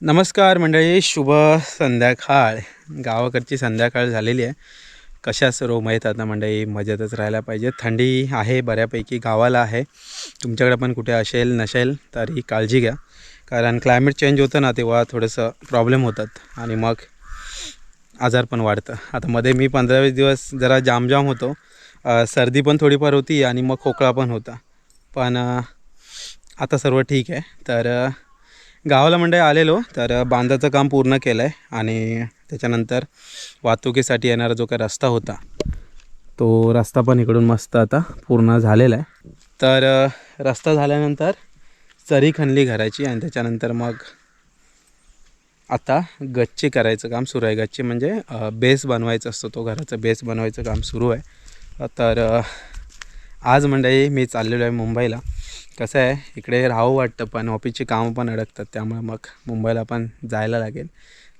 नमस्कार मंडळी शुभ संध्याकाळ. गावाकडची संध्याकाळ झालेली आहे. कशा सर्व माहीत आता मंडळी? मजेतच राहायला पाहिजे. थंडी आहे बऱ्यापैकी गावाला आहे. तुमच्याकडे पण कुठे असेल नसेल तरी काळजी घ्या. कारण क्लायमेट चेंज होतं ना तेव्हा थोडंसं प्रॉब्लेम होतात. आणि मग आजार पण वाढतं. आता मध्ये मी पंधरा वीस दिवस जरा जामजाम होतो. सर्दी पण थोडीफार होती आणि मग खोकळा पण होता. पण आता सर्व ठीक आहे. तर गावाला म्हणजे आलेलो तर बांधाचं काम पूर्ण केलं आहे आणि त्याच्यानंतर वाहतुकीसाठी येणारा जो काही रस्ता होता तो रस्ता पण इकडून मस्त आता पूर्ण झालेला आहे. तर रस्ता झाल्यानंतर चरी खणली घराची आणि त्याच्यानंतर मग आता गच्ची करायचं काम सुरू आहे. गच्ची म्हणजे बेस बनवायचा असतो. तो घराचा बेस बनवायचं काम सुरू आहे. तर आज मंडळी मी चाललेलो आहे मुंबईला. कसं आहे इकडे राहावं वाटतं पण ऑफिसची कामं पण अडकतात त्यामुळे मग मुंबईला पण जायला लागेल.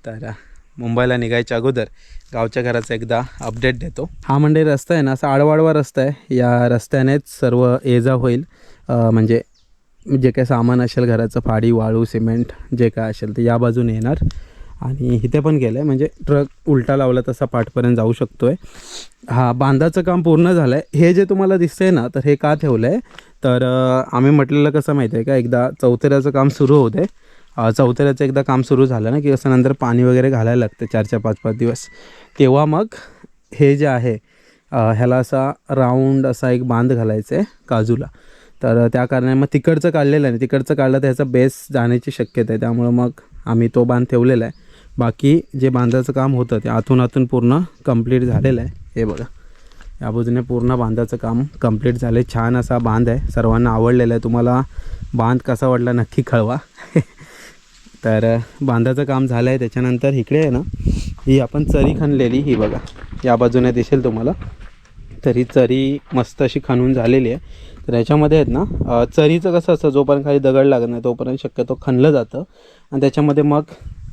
तर मुंबईला निघायच्या अगोदर गावच्या घराचा एकदा अपडेट देतो. हा मंडळी रस्ता आहे ना असा आडवाडवा रस्ता आहे. या रस्त्यानेच सर्व ये जा होईल. म्हणजे जे काय सामान असेल घराचं फाडी वाळू सिमेंट जे काय असेल ते या बाजूने येणार. आणि इथे पण गेलं आहे म्हणजे ट्रक उलटा लावला तसा पाठपर्यंत जाऊ शकतो आहे हा बांधाचं काम पूर्ण झालं आहे हे जे तुम्हाला दिसतंय ना तर हे का ठेवलं आहे तर आम्ही म्हटलेलं कसं माहिती आहे का? एकदा चौथऱ्याचं काम सुरू होते चौथऱ्याचं एकदा काम सुरू झालं ना की असं नंतर पाणी वगैरे घालायला लागतं चार चार पाच पाच दिवस. तेव्हा मग हे जे आहे ह्याला असा राऊंड असा एक बांध घालायचा आहे काजूला. तर त्या कारणाने मग तिकडचं काढलेलं आहे. तिकडचं काढलं तर ह्याचा बेस जाण्याची शक्यता आहे. त्यामुळं मग आम्ही तो बांध ठेवलेला आहे. बाकी जे बांधाचं काम होतं ते आतून आतून पूर्ण कंप्लीट झालेलं आहे. हे बघा. या बाजूने पूर्ण बांधाचं काम कंप्लीट झालं आहे छान असा बांध आहे. सर्वांना आवडलेला आहे. तुम्हाला बांध कसा वाटला नक्की कळवा. तर बांधाचं काम झालं आहे त्याच्यानंतर इकडे आहे ना ही आपण चरी खणलेली ही बघा. या बाजूने दिसेल तुम्हाला. तरी चरी मस्त अशी खणून झालेली आहे. तर याच्यामध्ये आहेत ना चरीचं कसं असतं जोपर्यंत खाली दगड लागत नाही तोपर्यंत शक्यतो खणलं जातं. आणि त्याच्यामध्ये मग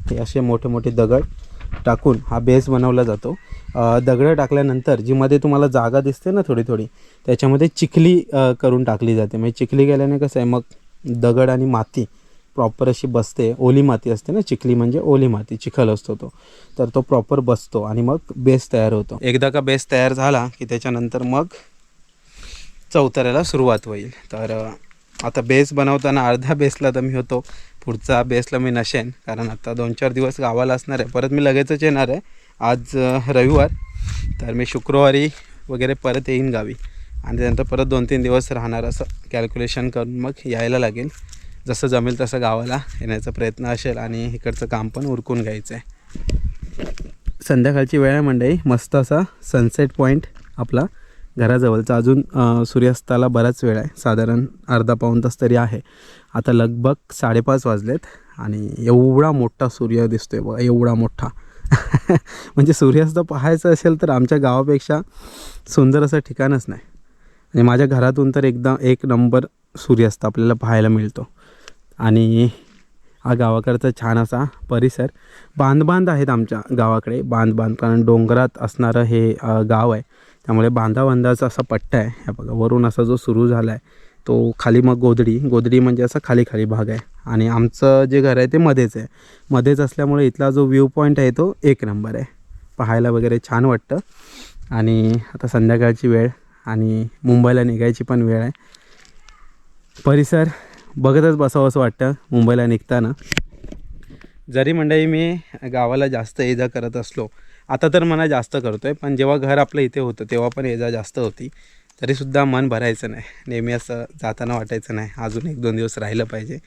हे असे मोठे मोठे दगड टाकून हा बेस बनवला जातो. दगडं टाकल्यानंतर जी मध्ये तुम्हाला जागा दिसते ना थोडी थोडी त्याच्यामध्ये चिखली करून टाकली जाते. म्हणजे चिखली केल्याने कसं आहे मग दगड आणि माती प्रॉपर अशी बसते. ओली माती असते ना चिखली म्हणजे ओली माती चिखल असतो तो. तर तो प्रॉपर बसतो आणि मग बेस तयार होतो. एकदा का बेस तयार झाला की त्याच्यानंतर मग चौथऱ्याला सुरुवात होईल. तर आता बेस बनवताना अर्ध्या बेसला तर मी होतो पुढचा बेसला मी नशेन. कारण आता दोन चार दिवस गावाला असणार आहे. परत मी लगेचच येणार आहे. आज रविवार. तर मी शुक्रवारी वगैरे परत येईन गावी. आणि त्यानंतर परत दोन तीन दिवस राहणार असं कॅल्क्युलेशन करून मग यायला लागेल. जसं जमेल तसं गावाला येण्याचा प्रयत्न असेल आणि इकडचं काम पण उरकून घ्यायचं आहे संध्याकाळची वेळ आहे मंडळी. मस्त असा सनसेट पॉईंट आपला. घराजवळचा अजून सूर्यास्ताला बराच वेळ आहे. साधारण अर्धा पाऊण तास तरी आहे. आता लगभग साडेपाच वाजलेत आणि एवढा मोठा सूर्य दिसतोय बघा एवढा मोठा. म्हणजे सूर्यास्त पाहायचं असेल तर आमच्या गावापेक्षा सुंदर असं ठिकाणच नाही. आणि माझ्या घरातून तर एकदा एक नंबर सूर्यास्त आपल्याला पाहायला मिळतो. आणि हा गावाकडचा छान असा परिसर. बांध बांध आहेत आमच्या गावाकडे. बांध बांध कारण डोंगरात असणारं हे गाव आहे. त्यामुळे बांधा बांधाचा असा पट्टा आहे. ह्या बघा वरून असा जो सुरू झाला आहे तो खाली मग गोदडी गोदडी म्हणजे असा खाली खाली भाग आहे. आणि आमचं जे घर आहे ते मध्येच आहे. मध्येच असल्यामुळे इथला जो व्ह्यू पॉईंट आहे तो एक नंबर आहे. पाहायला वगैरे छान वाटतं. आणि आता संध्याकाळची वेळ आणि मुंबईला निघायची पण वेळ आहे. परिसर बघतच बसावं असं वाटतं मुंबईला निघताना. जरी मंडळी मी गावाला जास्त ये जा करत असलो आता तर मना जास्त करतो आहे पण जेव्हा घर आपलं इथे होतं तेव्हा पण ये जा जास्त होती. तरीसुद्धा मन भरायचं नाही. नेहमी असं जाताना वाटायचं नाही अजून एक दोन दिवस राहिलं पाहिजे.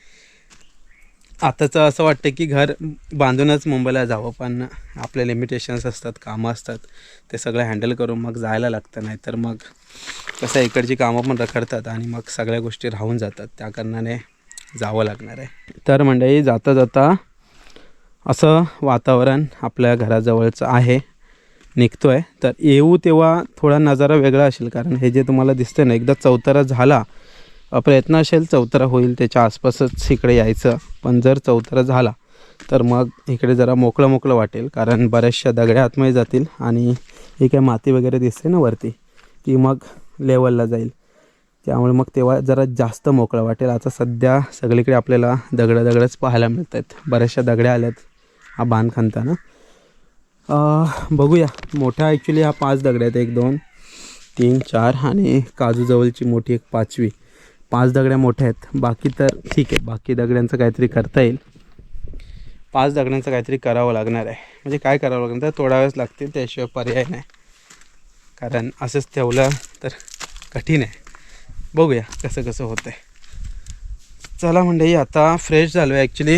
आताचं असं वाटतं की घर बांधूनच मुंबईला जावं पण आपले लिमिटेशन्स असतात कामं असतात. ते सगळं हँडल करून मग जायला लागतं नाही तर मग कसं इकडची कामं पण रखडतात आणि मग सगळ्या गोष्टी राहून जातात. त्या कारणाने जावं लागणार आहे. तर मंडळी जाता जाता असं वातावरण आपल्या घराजवळचं आहे निघतो आहे तर येऊ तेव्हा थोडा नजारा वेगळा असेल कारण हे जे तुम्हाला दिसतं ना एकदा चौतारा झाला प्रयत्न असेल चौतारा होईल त्याच्या आसपासच इकडे यायचं. पण जर चौतारा झाला तर मग इकडे जरा मोकळं मोकळं वाटेल कारण बऱ्याचशा दगड्या आतमध्ये जातील आणि ही काय माती वगैरे दिसते ना वरती ती मग लेवलला जाईल. त्यामुळे मग तेव्हा जरा जास्त मोकळं वाटेल. आता सध्या सगळीकडे आपल्याला दगडं दगडच पाहायला मिळत आहेत बऱ्याचशा दगड्या आल्यात. हा बांध खणताना. बघूया. मोठा ॲक्च्युली हा पाच दगड आहेत. एक दोन तीन चार आणि काजूजवळची मोठी एक पाचवी. पाच दगड्या मोठ्या आहेत. बाकी तर ठीक आहे. बाकी दगड्यांचं काहीतरी करता येईल. पाच दगडांचं काहीतरी करावं लागणार आहे. म्हणजे काय करावं लागणार? तर तोडावेच लागतील. त्याशिवाय पर्याय नाही. कारण असंच ठेवलं तर कठीण आहे. बघूया कसं कसं होतं आहे चला म्हणजे आता फ्रेश झालो आहे ॲक्च्युली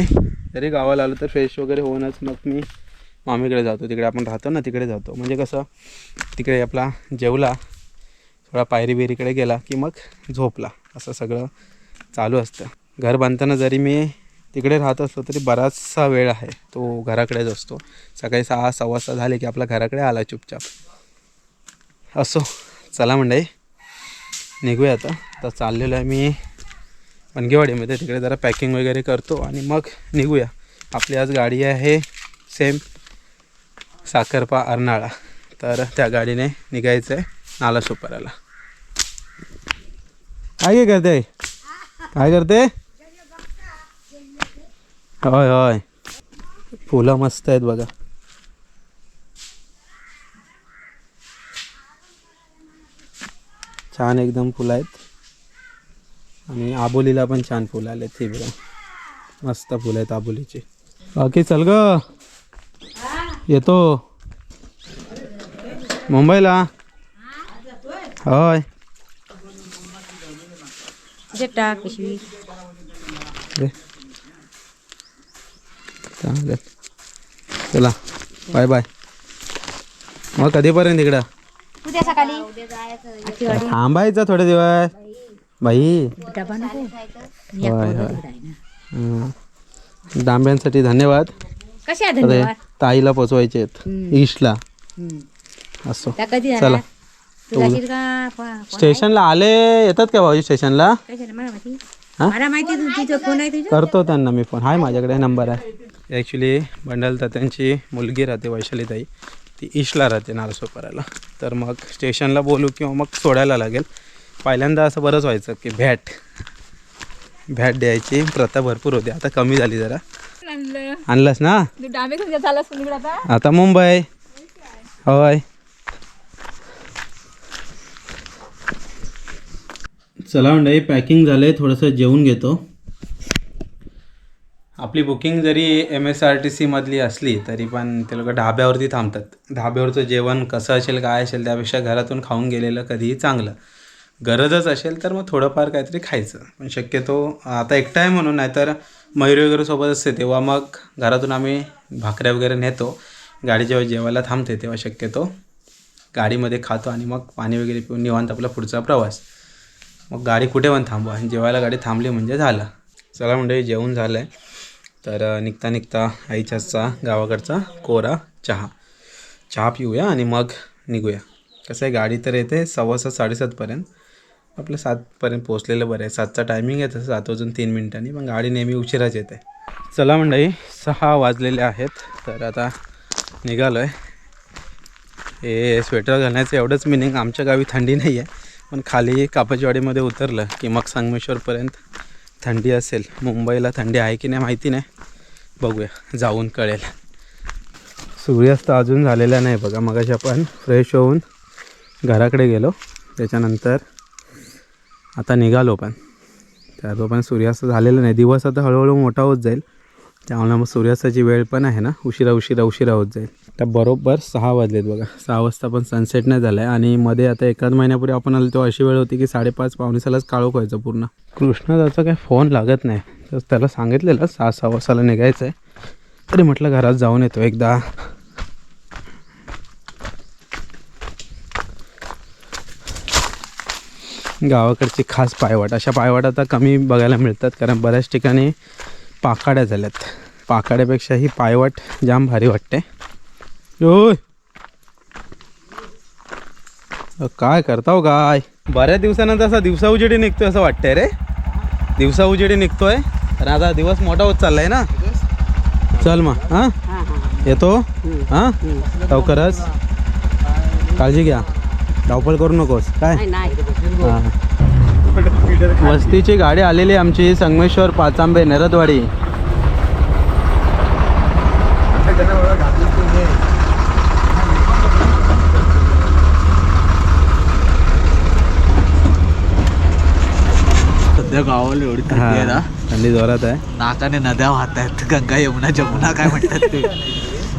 जरी गावाला आलो तर फ्रेश वगैरे होऊनच मग मी मामीकडे जातो. तिकडे आपण राहतो ना तिकडे जातो. म्हणजे कसं तिकडे आपला जेवला थोडा पायरी बिरीकडे गेला की मग झोपला. असं सगळं चालू असतं. घर बांधताना जरी मी तिकडे राहत असलो तरी बराचसा वेळ आहे तो घराकडेच असतो. सकाळी सहा सव्वा वाजता झाले की आपला घराकडे आला चुपचाप. असो चला मंडळी निघूया आता. तर चाललेलो आहे मी वनगेवाडीमध्ये तिकडे जरा पॅकिंग वगैरे करतो आणि मग निघूया. आपली आज गाडी आहे सेम साखरपा अर्नाळा. तर त्या गाडीने निघायचं आहे नाला सुपाराला काय करते? काय करते? होय होय. फुलं मस्त आहेत बघा. छान एकदम फुलं आहेत. आणि आबोलीला पण छान फुलं आले ते बघा. मस्त फुलं आहेत आबोलीची. बाकी चल ग. येतो. मुंबईला? होय. चालेल चला बाय बाय. मग कधीपर्यंत इकडं? थांबायचं थोडे दिवस. बाई. डबा नको होय होय. हं. डांब्यांसाठी धन्यवाद. कशा आहे अरे धन्यवाद ताईला पोचवायचे आहेत. हम्म. असो. त्या कधी चला. जाणार? तू जाशील का प- कोण स्टेशनला आले येतात का भाऊजी स्टेशनला? आहे? कशाला? मला माहिती. हा? मला माहिती आहे, तुझा फोन आहे तुझा करतो त्यांना मी फोन. आहे माझ्याकडे नंबर आहे. ॲक्च्युली बंडल तात्यांची मुलगी राहते वैशालीताई. ती ईस्टला राहते नारसोपाराला. तर मग स्टेशनला बोलू किंवा मग सोडायला लागेल. पहिल्यांदा असं बरंच व्हायचं की भॅट भॅट द्यायची. प्रथा भरपूर होती. आता कमी झाली जरा. आणलंस ना? आता? आता मुंबई. होय. चला मंडळी पॅकिंग झालं आहे थोडंसं जेवून घेतो. आपली बुकिंग जरी एम एस आर टी सीमधली असली तरी पण ते लोक ढाब्यावरती थांबतात. ढाब्यावरचं जेवण कसं असेल काय असेल त्यापेक्षा घरातून खाऊन गेलेलं कधीही चांगलं. गरजच असेल तर मग थोडंफार काहीतरी खायचं. पण शक्यतो आता एकटा आहे म्हणून नाही तर मयुरी वगैरे सोबत असते तेव्हा मग घरातून आम्ही भाकऱ्या वगैरे नेतो. गाडी जेव्हा जेवायला थांबते तेव्हा शक्यतो गाडीमध्ये खातो आणि मग पाणी वगैरे पिऊन निवांत आपला पुढचा प्रवास. मग गाडी कुठे पण थांबवा. जेवायला गाडी थांबली म्हणजे झालं. चला म्हणजे जेवण झालं आहे तर निघता निघता आईच्याचा गावाकडचा कोरा चहा. चहा पिऊया आणि मग निघूया. कसं आहे गाडी तर येते सव्वा सात साडेसातपर्यंत आपलं सातपर्यंत पोहोचलेलं बरं आहे. सातचा टायमिंग आहे तसं सात वाजून तीन मिनिटांनी. पण गाडी नेहमी उशिराच येते. चला मंडळी सहा वाजलेले आहेत. तर आता निघालो आहे हे स्वेटर घालण्याचं एवढंच मिनिंग आमच्या गावी थंडी नाही आहे. पण खाली कापचवाडीमध्ये उतरलं की मग संगमेश्वरपर्यंत थंडी असेल. मुंबईला थंडी आहे की नाही माहिती नाही. बघूया. जाऊन कळेल. सूर्यास्त अजून झालेला नाही बघा. मगाशी आपण फ्रेश होऊन घराकडे गेलो. त्याच्यानंतर आता निघालो पण. त्या तो पण सूर्यास्त झालेला नाही. दिवस आता हळूहळू मोठा होत जाईल. त्यामुळे मग सूर्यास्ताची वेळ पण आहे ना. उशिरा उशिरा उशिरा होत जाईल. आता बरोबर सहा वाजलेत बघा. सहा वाजता पण सनसेट नाही झाला आहे आणि मध्ये आता एकाच महिन्यापूर्वी आपण आलो तो अशी वेळ होती की साडेपाच पावणेसालाच काळोख व्हायचं पूर्ण. कृष्णाचा काही फोन लागत नाही. तर त्याला सांगितलेलं सहा सहा वाजताला निघायचं आहे तरी म्हटलं घरात जाऊन येतो एकदा. गावाकडची खास पायवाट. अशा पायवाट आता कमी बघायला मिळतात कारण बऱ्याच ठिकाणी पाकाड्या झाल्यात. पाकाड्यापेक्षा ही पायवाट जाम भारी वाटते ओय! काय करता हो काय बऱ्याच दिवसानंतर असा दिवसा उजेडी निघतोय असं वाटतंय रे. दिवसा उजेडी निघतोय. कारण आता दिवस मोठा होत चाललाय ना? चल मग हां? येतो? हां? लवकरच. काळजी घ्या. धावपळ करू नकोस. काय? नाही हां. वस्तीची गाडी आलेली आहे आमची संगमेश्वर पाचांबे नरदवाडी. सध्या गावाला एवढी थंडी आहे ना. थंडी जोरात आहे. नाकाने नद्या वाहत आहेत गंगा यमुना जमुना काय म्हणतात ते.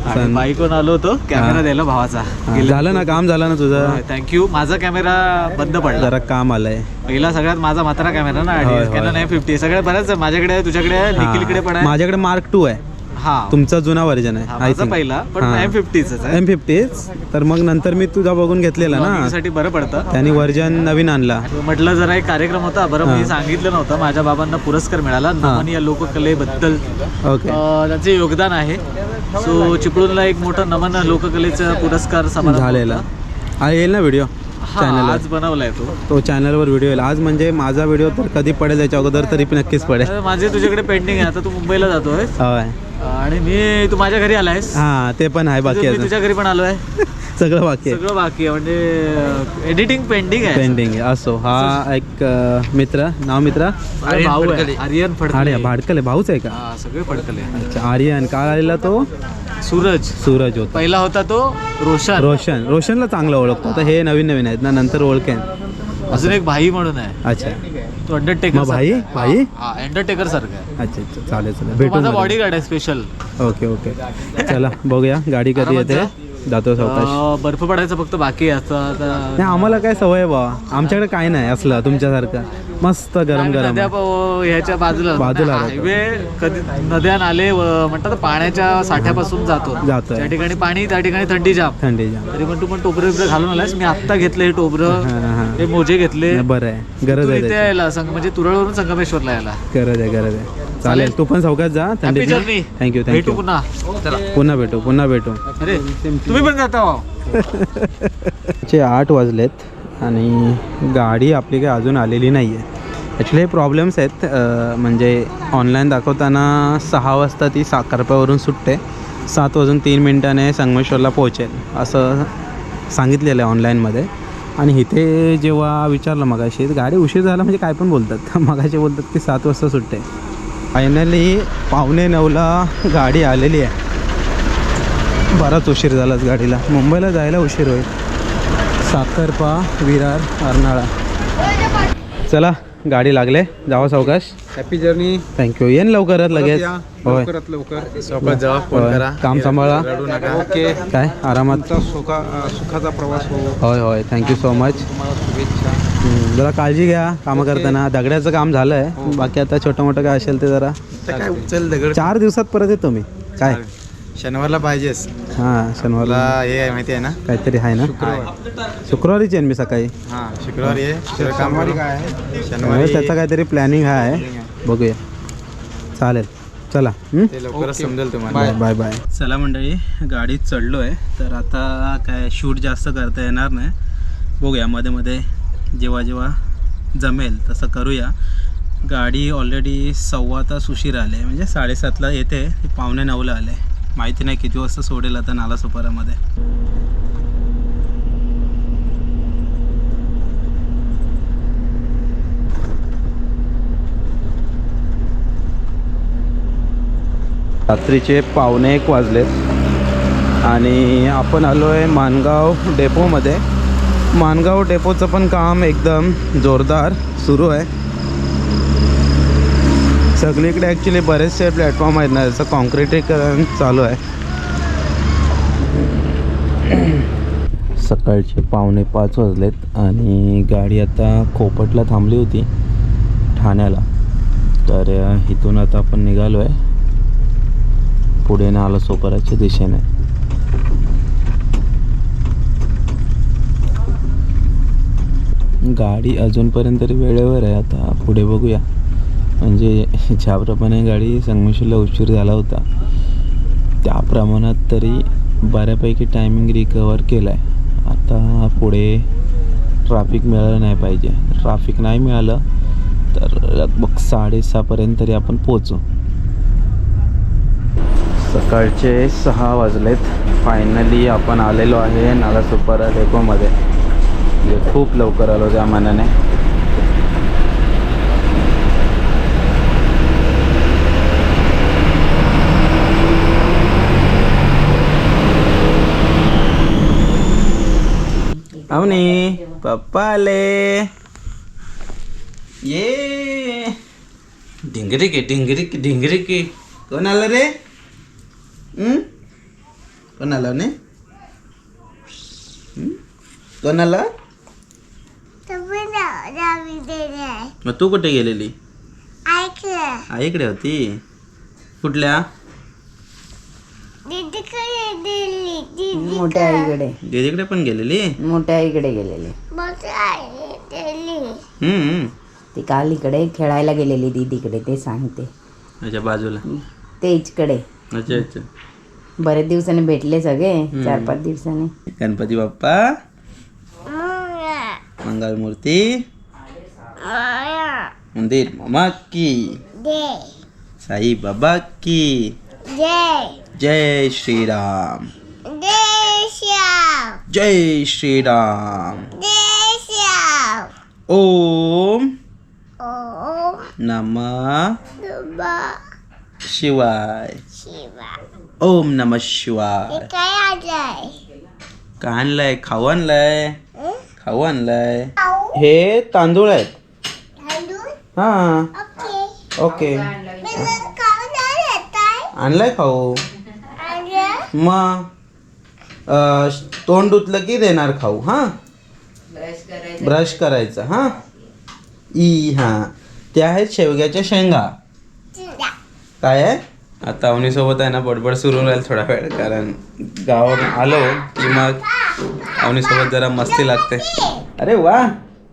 आणि बाईकून आलो होतो. कॅमेरा. द्यायला भावाचा. झालं ना काम झालं ना तुझं? थँक्यू माझा कॅमेरा बंद पडला. जरा काम आलंय. पहिला सगळ्यात माझा म्हातारा कॅमेरा ना. कॅनन आहे फिफ्टी सगळ्या बऱ्याच. माझ्याकडे तुझ्याकडे निखिलकडे पण माझ्याकडे मार्क टू आहे. हा. तुमचा जुना व्हर्जन आहे माझा पहिला पण एम फिफ्टीच एम फिफ्टीच तर मग नंतर मी तुझा बघून घेतलेला ना. साठी बरं पडतं. त्यांनी व्हर्जन नवीन आणला. म्हटलं जरा एक कार्यक्रम होता. बरं मी सांगितलं नव्हतं. माझ्या बाबांना पुरस्कार मिळाला. नमन या लोककलेबद्दल. त्यांचे योगदान आहे. सो चिपळूणला एक मोठं नमन लोककलेचा पुरस्कार समारंभ झालेला. हा येईल ना व्हिडिओ चॅनलवर आज बनवलाय तो. तो चॅनलवर व्हिडिओ येईल. आज म्हणजे माझा व्हिडिओ तर कधी पडेल त्याच्या अगोदर तरी पण नक्कीच पडेल. माझे तुझ्याकडे पेंडिंग आहे. आता तू मुंबईला जातोय आणि मी तू माझ्या घरी आलायस. हा ते पण आहे बाकी तुझ्या घरी पण आलोय. सगळं बाकी आहे. सगळं बाकी आहे म्हणजे एडिटिंग पेंडिंग आहे. पेंडिंग आहे. असो हा एक अं, मित्र नाव मित्र? भाऊ आहे. आर्यन अरे फडकले भाडकले भाऊच आहे का? हा सगळे फडकले. अच्छा आर्यन काल आलेला तो? सूरज. सूरज होता. पहिला होता तो रोशन. रोशन. रोशनला चांगलं ओळखतो. आता हे नवीन नवीन आहेत ना नंतर ओळखेन. अजून एक भाई म्हणून आहे. अच्छा. तो अंडरटेकर मग भाई? भाई? हा अंडरटेकर सारखा आहे. अच्छा अच्छा चालेल चालेल. तो भेटू माझा मध्ये. बॉडी गार्ड आहे स्पेशल ओके ओके. चला बघूया. गाडी कधी येते? जातो सावकाश. बर्फ पडायचं फक्त बाकी आहे आता आता- नाही आम्हाला काय सवय आहे बा आमच्याकडे काय नाही असलं तुमच्यासारखं. मस्त गरम आणि गरम. नद्या प- ह्याच्या बाजूला. बाजूला. हायवे कधी नद्या नाले व- म्हणतात ना, पाण्याच्या साठ्यापासून जातो. जातोय. त्या ठिकाणी पाणी त्या ठिकाणी थंडी जाम. थंडी जाम. तरी पण तू पण टोबरं बिबरं घालून आलास मी आत्ता घेतलं हे टोबरं हां हां. हे मोजे घेतले. नाही, बरं आहे. गरज तू आहे इथे त्याची. यायला संग म्हणजे तुरळवरून संगमेश्वरला यायला. गरज आहे गरज आहे. चालेल. तू पण सावकाश जा थंडी जर्नी थँक्यू भेटू थँक्यू पुन्हा. चला. पुन्हा भेटू पुन्हा भेटू. अरे तुम्ही पण जाता हो. चे आठ वाजलेत आणि गाडी आपली काही अजून आलेली नाही आहे ॲक्च्युली हे प्रॉब्लेम्स आहेत. अं, म्हणजे ऑनलाईन दाखवताना सहा वाजता ती साखरप्यावरून सुटते. सात वाजून तीन मिनटाने संगमेश्वरला पोहोचेल असं सांगितलेलं आहे ऑनलाईनमध्ये आणि इथे जेव्हा विचारलं मगाशी गाडी उशीर झाला म्हणजे काय पण बोलतात. मगाशी बोलतात की सात वाजता सुटते. फायनली पावणे नऊला गाडी आलेली आहे. बराच उशीर झालाच गाडीला. मुंबईला जायला उशीर होईल. साखरपा विरार अर्नाळा. चला गाडी लागले. जावा सावकाश. हॅपी जर्नी थँक्यू येईन लवकरच लगेच. होय. लवकरात लवकर. करा. काम सांभाळा. ओके काय? आरामात. सुखाचा प्रवास हो होय होय. थँक्यू सो मच जरा काळजी घ्या कामं करताना. दगड्याचं काम झालं आहे बाकी आता छोटं मोठं काय असेल ते जरा. काय उचल दगड? चार दिवसात परत येतो मी. काय? शनिवारला पाहिजेस. हां शनिवारला. हे आहे माहिती आहे ना? काहीतरी आहे ना? शुक्रवारीच येईन मी सकाळी? हां शुक्रवारी आहे. तुझं काम करू. त्याचं शनिवारी काहीतरी प्लॅनिंग आहे. बघूया. चालेल. चला. हं? ते लवकरच समजेल तुम्हाला. Bye bye bye. चला मंडळी गाडीत चढलो आहे तर आता काय शूट जास्त करता येणार नाही. बघूया मध्ये मध्ये जेव्हा जेव्हा जमेल तसं करूया. गाडी ऑलरेडी सव्वा तास उशीर आले. म्हणजे साडेसातला येते ती पावणे नऊला आले. माहिती नाही किती वाजता सोडेल आता नाला सुपारामध्ये रात्रीचे पावणे एक वाजलेत. आणि आपण आलो आहे मानगाव डेपोमध्ये. मानगाव डेपोचं पण काम एकदम जोरदार सुरू आहे. सगळीकडे ॲक्च्युली बरेचसे प्लॅटफॉर्म आहेत ना जसं कॉन्क्रिटीकरण चालू आहे. सकाळचे पावणे पाच वाजलेत आणि गाडी आता खोपटला थांबली होती ठाण्याला. तर इथून आता आपण निघालो आहे पुढे नाला सोपराच्या दिशेने. गाडी अजूनपर्यंत तरी वेळेवर आहे. आता पुढे बघूया. म्हणजे ज्याप्रमाणे गाडी संगमेश्वरला उशीर झाला होता त्या प्रमाणात तरी बऱ्यापैकी टायमिंग रिकवर केला आहे आता पुढे ट्रॅफिक मिळालं नाही पाहिजे. ट्रॅफिक नाही मिळालं तर लगभग साडेसहापर्यंत तरी आपण पोचू सकाळचे सहा वाजलेत. फायनली आपण आलेलो आहे नाला सुपर डेपोमध्ये. म्हणजे खूप लवकर आलो त्या मनाने. अवनी पप्पा आले. ये. ढिंगरी की ढिंगरी की ढिंगरी की कोण आलं रे? कोण आलं ने कोण आलं? मग तू कुठे गेलेली? आईकडे. होती. कुठल्या? मोठ्या आईकडे. दीदीकडे पण गेलेली? मोठ्या आईकडे गेलेले. हम्म ती काल इकडे खेळायला गेलेली दीदीकडे ते सांगते. अच्छा बाजूला. ते इचकडे. अच्छा अच्छा. बरेच दिवसांनी भेटले सगळे चार पाच दिवसांनी. गणपती बाप्पा. मंगलमूर्ती मंदिर मामा की साई बाबा की जय श्रीराम जय श्रीराम ओम नम शिवाय ओम नम शिवाय काय आणलंय खाऊ आणलंय खाऊ आणलंय. हे तांदूळ आहेत. हा. ओके. आणलाय? खाऊ मग अं, तोंड धुतलं की देणार खाऊ हा? ब्रश करायचं. हा? ई हा. त्या आहेत शेवग्याच्या शेंगा. काय आहे? आता अवनीसोबत आहे ना बडबड सुरू राहील थोडा वेळ कारण गावावरून आलो की मग अवनीसोबत जरा मस्ती लागते अरे वा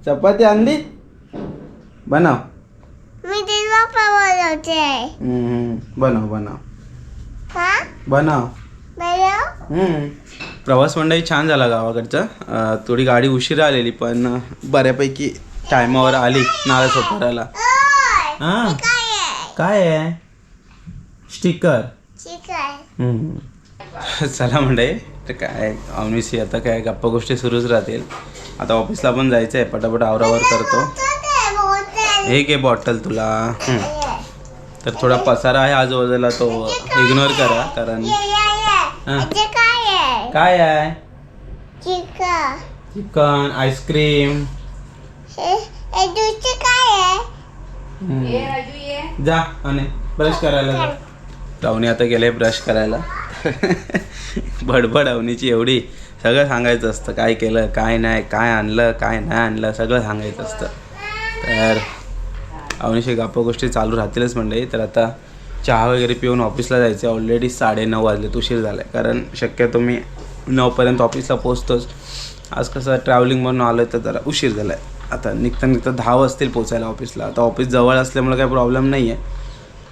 चपाती आणली बनव बनव बनव हा बनव. प्रवास मंडळी छान झाला गावाकडचा थोडी गाडी उशिरा आलेली पण बऱ्यापैकी टायमावर आली नाला सोपाराला हा काय आहे स्टिकर चला मंडळी तर काय ऑनविसी आता काय गप्पा गोष्टी सुरूच राहतील. आता ऑफिसला पण जायचं आहे पटापट आवरावर करतो. हे घे बॉटल तुला. तर थोडा पसारा आहे आजूबाजूला तो इग्नोर करा कारण काय आहे? चिकन आईस्क्रीम काय जा आणि ब्रश करायला जाऊन आता गेले ब्रश करायला. बडबड अवनीची एवढी सगळं सांगायचं असतं. काय केलं काय नाही काय आणलं काय नाही आणलं सगळं सांगायचं असतं. तर अवनीशी गप्पा गोष्टी चालू राहतीलच म्हणले तर आता चहा वगैरे पिऊन ऑफिसला जायचं ऑलरेडी साडेनऊ वाजले उशीर झाला आहे कारण शक्यतो मी नऊपर्यंत ऑफिसला पोचतोच आज कसं ट्रॅव्हलिंग म्हणून आलो तर जरा उशीर झाला आहे आता निघता निघता दहा वाजतील पोचायला ऑफिसला. आता ऑफिस जवळ असल्यामुळे काही प्रॉब्लेम नाही आहे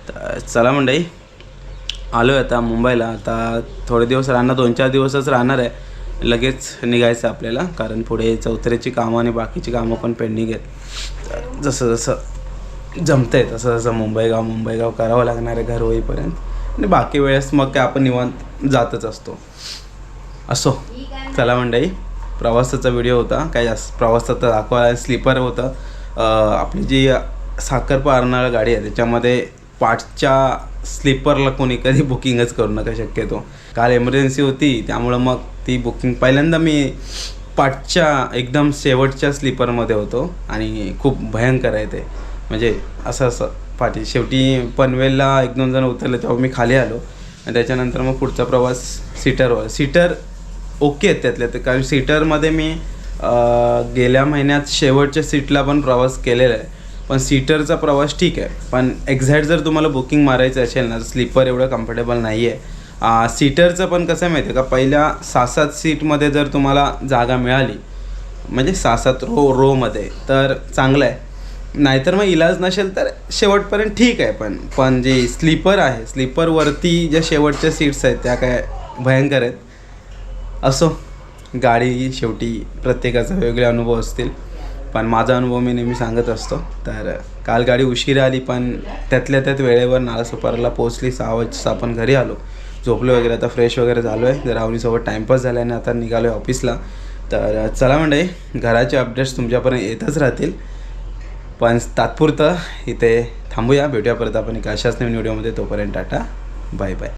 तर चला मंडई आलो आहे आता मुंबईला. आता थोडे दिवस राहणार दोन चार दिवसच राहणार आहे. लगेच निघायचं आपल्याला कारण पुढे चौथऱ्याची कामं आणि बाकीची कामं पण पेंडिंग आहेत. जसं जसं जसं जमतंय तसं जसं मुंबईगाव मुंबईगाव करावं लागणार आहे घर होईपर्यंत. आणि बाकी वेळेस मग काय आपण निवांत जातच असतो. असो. चला मंडई प्रवासाचा व्हिडिओ होता. काय जास्त प्रवासाचा दाखवा स्लीपर होतं. आपली जी साखर पारणारा गाडी आहे त्याच्यामध्ये पाठच्या स्लीपरला कोणी कधी बुकिंगच करू नका शक्यतो. काल एमर्जन्सी होती त्यामुळं मग ती बुकिंग पहिल्यांदा मी पाठच्या एकदम शेवटच्या स्लीपरमध्ये होतो आणि खूप भयंकर आहे ते. म्हणजे असं असं पाठी. शेवटी पनवेलला एक दोन जण उतरले तेव्हा मी खाली आलो. आणि त्याच्यानंतर मग पुढचा प्रवास सीटरवर. सीटर ओके आहेत त्यातल्या ते कारण सीटरमध्ये मी गेल्या महिन्यात शेवटच्या सीटला पण प्रवास केलेला आहे. पण सीटरचा प्रवास ठीक आहे. पण एक्झॅक्ट जर तुम्हाला बुकिंग मारायचं असेल ना स्लीपर एवढं कम्फर्टेबल नाही आहे सीटरचं पण कसं आहे माहिती आहे का? पहिल्या सहा सात सीटमध्ये जर तुम्हाला जागा मिळाली म्हणजे सहा सात रो रोमध्ये तर चांगलं आहे. नाहीतर मग इलाज नसेल तर शेवटपर्यंत ठीक आहे पण पण जे स्लीपर आहे स्लीपरवरती ज्या शेवटच्या सीट्स आहेत त्या काय भयंकर आहेत. असो गाडी शेवटी प्रत्येकाचा वेगळे अनुभव असतील. पण माझा अनुभव मी नेहमी सांगत असतो. तर काल गाडी उशीर आली पण त्यातल्या त्यात वेळेवर नालासोपाराला पोहोचली. सहा वाजता आपण घरी आलो. झोपलो वगैरे आता फ्रेश वगैरे झालो आहे जर आवनीसोबत टाईमपास झाला आहे आणि आता निघालो आहे ऑफिसला तर चला म्हणजे घराचे अपडेट्स तुमच्यापर्यंत येतच राहतील. पण तात्पुरतं इथे थांबूया. भेटूया परत आपण एका अशाच नवीन व्हिडिओमध्ये तोपर्यंत टाटा. Bye bye